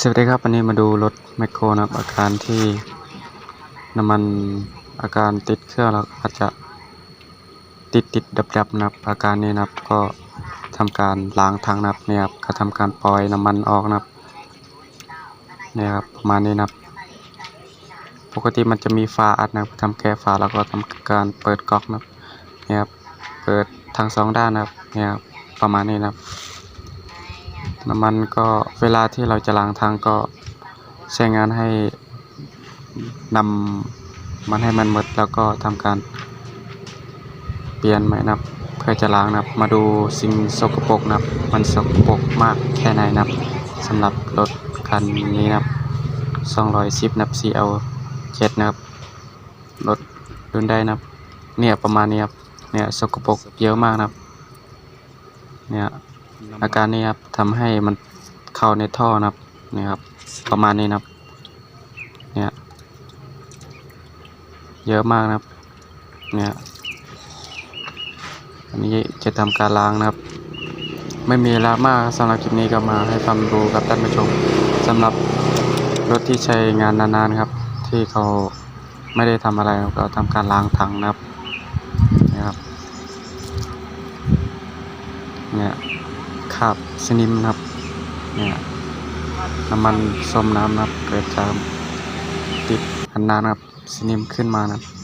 สวัสดีครับวันนี้มาดูรถแมคโครนะครับ อาการที่น้ำมันอาการติดเครื่องแล้วอาจจะติดติดดับดับนะครับ อาการนี้นะครับก็ทำการล้างทางนะครับเนี่ยครับก็ทำการปล่อยน้ำมันออกนะครับเนี่ยครับประมาณนี้นะครับ ปกติมันจะมีฝาอัดนะครับทำแก้ฝาแล้วก็ทำการเปิดก๊อกนะครับเนี่ยครับเปิดทั้งสองด้านนะครับเนี่ยครับประมาณนี้นะครับ น้ำมันก็เวลาที่เราจะล้างทางก็ใช้งานให้นำมันให้มันหมดแล้วก็ทำการเปลี่ยนใหม่นะครับเพื่อจะล้างนะครับมาดูสิ่งสกปรกนะครับ มันสกปรกมากแค่ไหนนะครับสำหรับรถคันนี้นะครับ210นับ CL 7นะครับรถรุ่นใดนะครับ เนี่ยประมาณนี้ครับเนี่ยสกปรกเยอะมากนะครับเนี่ย อาการนี้ครับทำให้มันเข้าในท่อนะครับนี่ครับ ประมาณนี้นะครับ เนี่ยเยอะมากนะครับ เนี่ยอันนี้จะทำการล้างนะครับ ไม่มีอะมากสำหรับคลิปนี้ก็มาให้ความรู้กับท่านผู้ชมสำหรับรถที่ใช้งานนานๆครับ ที่เขาไม่ได้ทำอะไรก็ทำการล้างถังนะครับนี่ครับเนี่ยาบสนิมนะครับเนี่ยน้ำมันส้มน้ำนะครับเกิดจากติดอันนานนะครับสนิมขึ้นมานะครับ